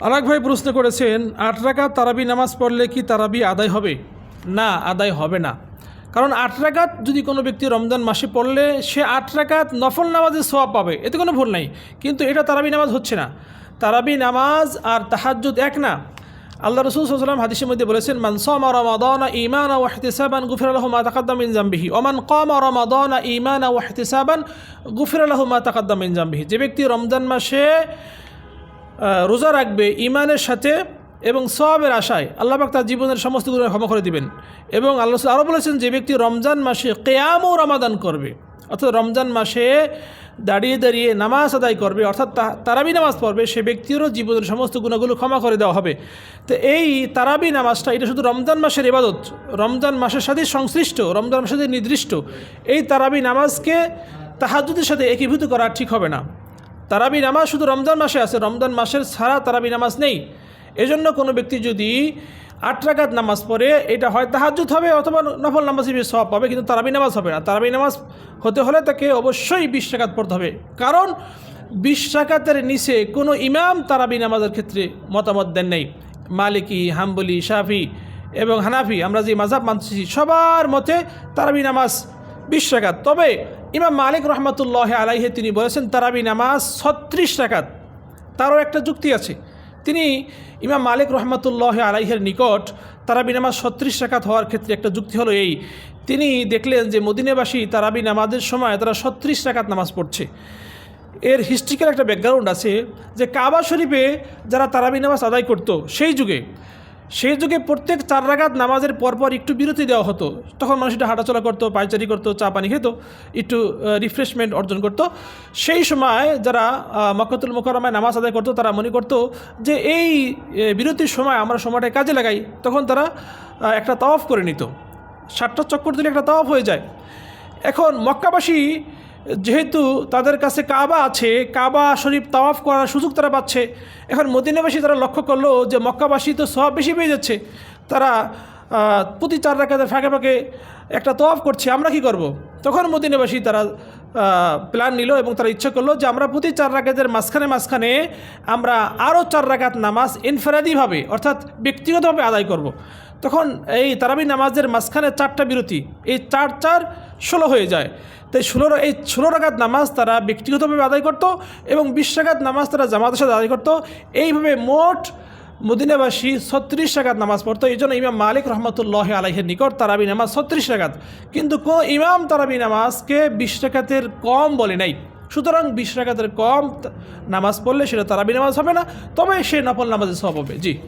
আরেক ভাই প্রশ্ন করেছেন, আট রাকাত তারাবি নামাজ পড়লে কি তারাবি আদায় হবে? না, আদায় হবে না। কারণ আট রাকাত যদি কোনো ব্যক্তি রমজান মাসে পড়লে, সে আট রাকাত নফল নামাজের সওয়াব পাবে। এতে কোনো ভুল নাই। কিন্তু এটা তারাবি নামাজ হচ্ছে না। তারাবি নামাজ আর তাহাজ্জুদ এক না। আল্লাহ রসুল সাল্লাম হাদিসের মধ্যে বলেছেন, মান সামা রমাদানা ঈমানা ওয়া ইহতিসাবান গুফিরা লাহু মা তাকাদ্দাম মিন জামবিহি ওমান কামা রমাদানা ঈমানা ওয়া ইহতিসাবান গুফিরা লাহু মা তাকাদ্দাম মিন জামবিহি। যে ব্যক্তি রমজান মাসে রোজা রাখবে ইমানের সাথে এবং সবের আশায়। আল্লাহ পাক তার জীবনের সমস্ত গুণ ক্ষমা করে দিবেন। এবং আল্লাহ আরও বলেছেন যে, ব্যক্তি রমজান মাসে কেয়াম ও রমাদান করবে। অর্থাৎ রমজান মাসে দাঁড়িয়ে দাঁড়িয়ে নামাজ আদায় করবে, অর্থাৎ তারাবি নামাজ পড়বে, সে ব্যক্তিরও জীবনের সমস্ত গুণাগুলো ক্ষমা করে দেওয়া হবে। তো এই তারাবি নামাজটা, এটা শুধু রমজান মাসের ইবাদত, রমজান মাসের সাথে সংশ্লিষ্ট, রমজান মাসের সাথে নির্দিষ্ট। এই তারাবি নামাজকে তাহাজুদের সাথে একীভূত করা ঠিক হবে না। তারাবি নামাজ শুধু রমজান মাসে আছে, রমজান মাসের ছাড়া তারাবি নামাজ নেই। এজন্য কোনো ব্যক্তি যদি আট রাকাত নামাজ পড়ে, এটা হয় তাহাজুদ হবে অথবা নফল নামাজ হিসেবে সব পাবে, কিন্তু তারাবি নামাজ হবে না। তারাবি নামাজ হতে হলে তাকে অবশ্যই বিশ পড়তে হবে। কারণ বিশ রাকাতের নিচে কোনো ইমাম তারাবি নামাজের ক্ষেত্রে মতামত দেন নাই। মালিকি, হাম্বলি, শাফি এবং হানাফি, আমরা যে মাঝাব মানছি সবার মতে তারাবি নামাজ বিশ রাকাত। তবে ইমাম মালিক রহমতুল্লাহ আলাইহে তিনি বলেছেন, তারাবি নামাজ ছত্রিশ রাকাত। তারও একটা যুক্তি আছে। তিনি ইমাম মালিক রহমতুল্লাহ আলাইহের নিকট তারাবি নামাজ ছত্রিশ রাকাত হওয়ার ক্ষেত্রে একটা যুক্তি হলো এই। তিনি দেখলেন যে মদিনাবাসী তারাবি নামাজের সময় তারা ছত্রিশ রাকাত নামাজ পড়ছে। এর হিস্ট্রিক্যাল একটা ব্যাকগ্রাউন্ড আছে যে কাবা শরীফে যারা তারাবি নামাজ আদায় করতো, সেই যুগে সেই যুগে প্রত্যেক চার রাগাত নামাজের পরপর একটু বিরতি দেওয়া হতো। তখন মানুষ একটু হাঁটাচলা করতো পায়চারি করতো চা পানি খেত একটু রিফ্রেশমেন্ট অর্জন করতো। সেই সময় যারা আহ, মক্কাতুল মোকারমায় নামাজ আদায় করতো তারা মনে করতো যে এই বিরতির সময় আমরা সময়টা কাজে লাগাই। তখন তারা একটা তাওয়াফ করে নিত। ষাটটা চক্কর দিলে একটা তাওয়াফ হয়ে যায়। এখন মক্কাবাসী যেহেতু তাদের কাছে কাবা আছে, কাবা শরীফ তাওয়াফ করার সুযোগ তারা পাচ্ছে এখন মদিনাবাসী তারা লক্ষ্য করল যে মক্কাবাসী তো সব বেশি পেয়ে যাচ্ছে তারা প্রতি চার রাখাতের ফাঁকে ফাঁকে একটা তোয়াফ করছে, আমরা কি করব। তখন মদিনাবাসী তারা প্ল্যান নিল এবং তারা ইচ্ছা করল যে আমরা প্রতি চার রাকাতের মাঝখানে মাঝখানে আমরা আরও চার রাকাত নামাজ ইনফেরাদিভাবে, অর্থাৎ ব্যক্তিগতভাবে আদায় করব। তখন এই তারাবি নামাজের মাঝখানে চারটা বিরতি, এই চার চার ষোলো হয়ে যায়। তাই ষোলো এই ষোলো রাকাত নামাজ তারা ব্যক্তিগতভাবে আদায় করত এবং বিশ নামাজ তারা জামাতের সাথে আদায় করত। এইভাবে মোট মদিনাবাসী ছত্রিশ রাকাত নামাজ পড়তো। এই জন্য ইমাম মালিক রহমতুল্লাহ আলাইহের নিকট তারাবি নামাজ ছত্রিশ রাকাত। কিন্তু কোনো ইমাম তারাবি নামাজকে বিশ কম বলে নাই। সুতরাং বিশ কম নামাজ পড়লে সেটা তারাবি নামাজ হবে না। তবে সে নফল নামাজের সব হবে। জি।